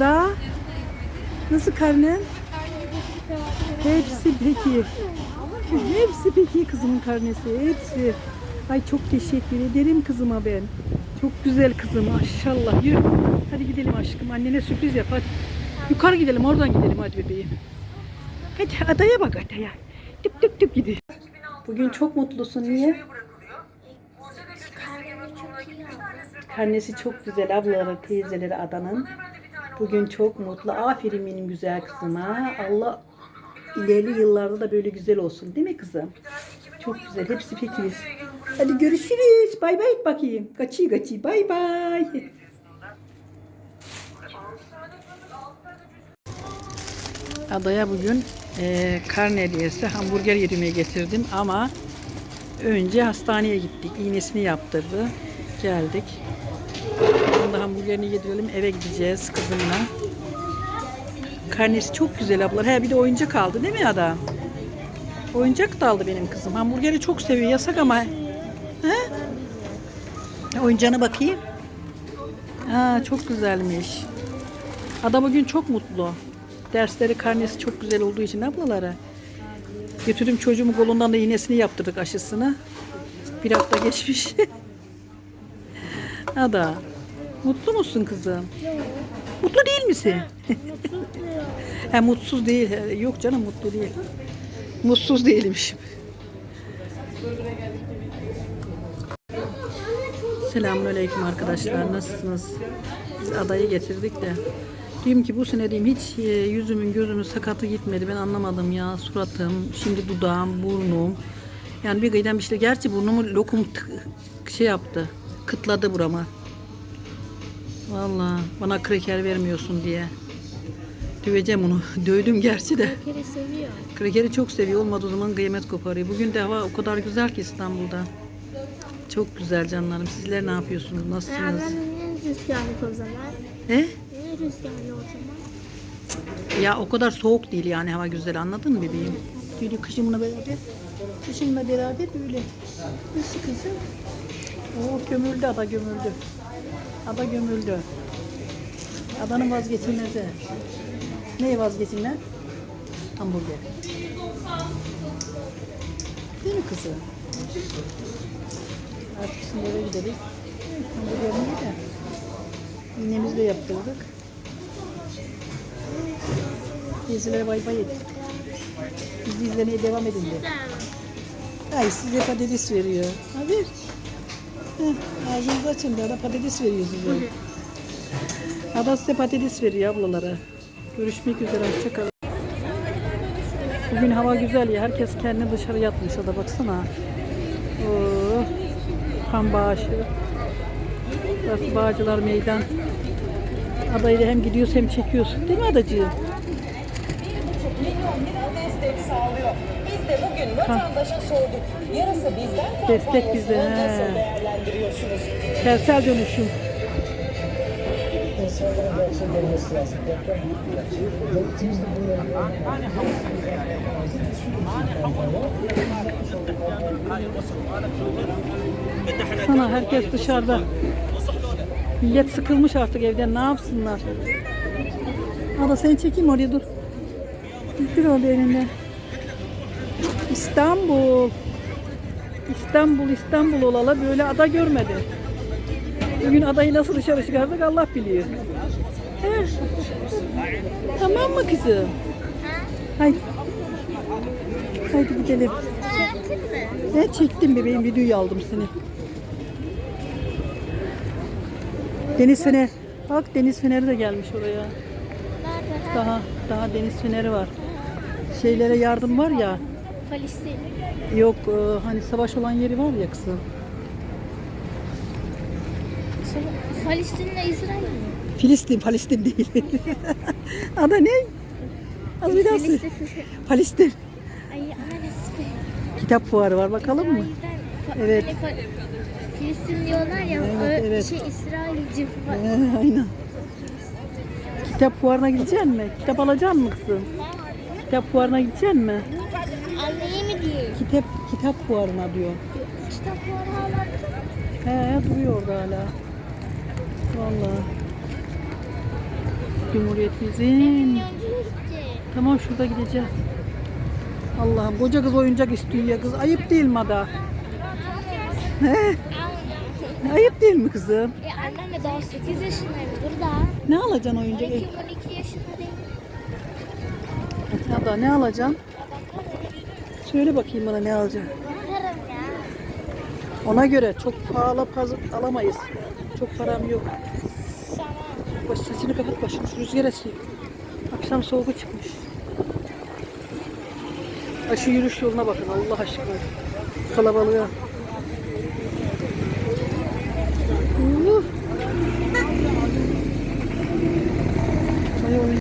Da nasıl karnen? Hepsi peki. Hepsi peki kızımın karnesi. Hepsi. Ay çok teşekkür ederim kızıma ben. Çok güzel kızım maşallah. Yürü. Hadi gidelim aşkım. Annene sürpriz yap hadi. Yukarı gidelim oradan gidelim hadi bebeğim. Hadi adaya bak adaya. Tıp tıp tıp gidiyor. Bugün çok mutlusun. Niye? Karnesi çok güzel ablaları, teyzeleri adanın. Bugün çok mutlu. Aferin benim güzel kızıma. Allah ilerli yıllarda da böyle güzel olsun. Değil mi kızım? Çok güzel. Hepsi pekiz. Hadi görüşürüz. Bay bay bakayım. Kaçı kaçı. Bay bay. Adaya bugün e, karne hediyesi hamburger yedirmeye getirdim ama önce hastaneye gittik. İğnesini yaptırdı. Geldik. Hamburgerini yedirelim. Eve gideceğiz kızımla. Karnesi çok güzel ablar. He bir de oyuncak aldı değil mi Ada? Oyuncak da aldı benim kızım. Hamburgeri çok seviyor. Yasak ama. He? Oyuncağına bakayım. Aa, çok güzelmiş. Ada bugün çok mutlu. Dersleri karnesi çok güzel olduğu için ablalara. Götürdüm çocuğumu kolundan da iğnesini yaptırdık aşısını. Bir hafta geçmiş. Ada. Mutlu musun kızım? Mutlu değil misin? Mutsuz değil. He, Yok canım mutlu değil. Mutsuz değilmişim. Selamünaleyküm arkadaşlar. Nasılsınız? Biz adayı getirdik de. Diyeyim ki bu sene diyeyim hiç e, yüzümün gözümün sakatı gitmedi. Ben anlamadım ya. Suratım, şimdi dudağım, burnum. Yani bir bir şey. Gerçi burnumu lokum şey yaptı. Kıtladı burama. Vallahi bana kreker vermiyorsun diye. Döveceğim onu. Dövdüm gerçi de. kere seviyor. Krekeri çok seviyor. Olmadığı zaman kıyamet koparıyor. Bugün de hava o kadar güzel ki İstanbul'da. Çok güzel canlarım. Sizler ne yapıyorsunuz? Ben Nasılsınız? annemin niye rüzgarlı o zaman? He? Niye rüzgarlı o zaman? Ya o kadar soğuk değil yani hava güzel anladın mı bebeğim? Böyle kışımla beraber. Kışımla beraber böyle. Nasıl kızım? Oo gömüldü ada gömüldü. Ada gömüldü. Adanın vazgeçilmezi. Ne vazgeçilmez? Hamburger. Değil mi kızım? Artık şimdi eve gidelim. Hamburgerini de. İğnemizi de yaptırdık. Teyzelere bay bay ettik. Bizi izlemeye devam edin de. Ay size patates veriyor. Abi. Heh, ağzınızı açın da patates veriyor size. Ada size patates veriyor ablalara. Görüşmek üzere. Hoşçakalın. Bugün hava güzel ya. Herkes kendini dışarı yatmış. Ada baksana. Oo, kan bağışı. Burası Bağcılar Meydan. Adayla hem gidiyorsun hem çekiyorsun. Değil mi adacığım? De bugün vatandaşa sorduk. Yarısı bizden Destek kampanyasını he. nasıl değerlendiriyorsunuz? Kentsel dönüşüm. insanların gerçekleşmesi lazım. Deprem büyük bir gerçek. Devletimiz de bunları Sana herkes dışarıda. Millet sıkılmış artık evden ne yapsınlar? Ada seni çekeyim oraya dur. Dur orada elinde. İstanbul. İstanbul İstanbul olala böyle ada görmedi. Bugün adayı nasıl dışarı çıkardık Allah biliyor. Tamam mı kızım? Haydi. Haydi gidelim. Ne çektim bebeğim videoyu aldım seni. Deniz feneri. Bak deniz feneri de gelmiş oraya. Daha daha deniz feneri var. Şeylere yardım var ya. Filistin. Yok e, hani savaş olan yeri var ya kızım. Filistin'le İsrail mi? Filistin, Filistin değil. Ada ne? Az bir daha söyle. Filistin. Filistin. Ay. Kitap fuarı var bakalım mı? Evet. hani Filistin diyorlar ya. Evet, evet. Şey İsrailci. Ee, aynen. Kitap fuarına gidecek mi? Kitap alacak mı kızım? Kitap fuarına gidecek mi? Anneye mi diyor? Kitap kitap fuarına diyor. Kitap var hala. He duruyor orada hala. Vallahi. Cumhuriyetimizin. Tamam şurada gideceğiz. Allah'ım koca kız oyuncak istiyor ya kız. Ayıp değil mi ada? He? Ayıp değil mi kızım? E annem de daha 8 yaşındayım. Dur da. Ne alacaksın oyuncak? 12 12 yaşında değil. Ada ne alacaksın? Söyle bakayım bana ne alacaksın. Ona göre çok pahalı alamayız. Çok param yok. Baş, sesini kapat başını şu rüzgar esiyor. Akşam soğuğu çıkmış. Ha, şu yürüyüş yoluna bakın Allah aşkına. Kalabalığa. Uh.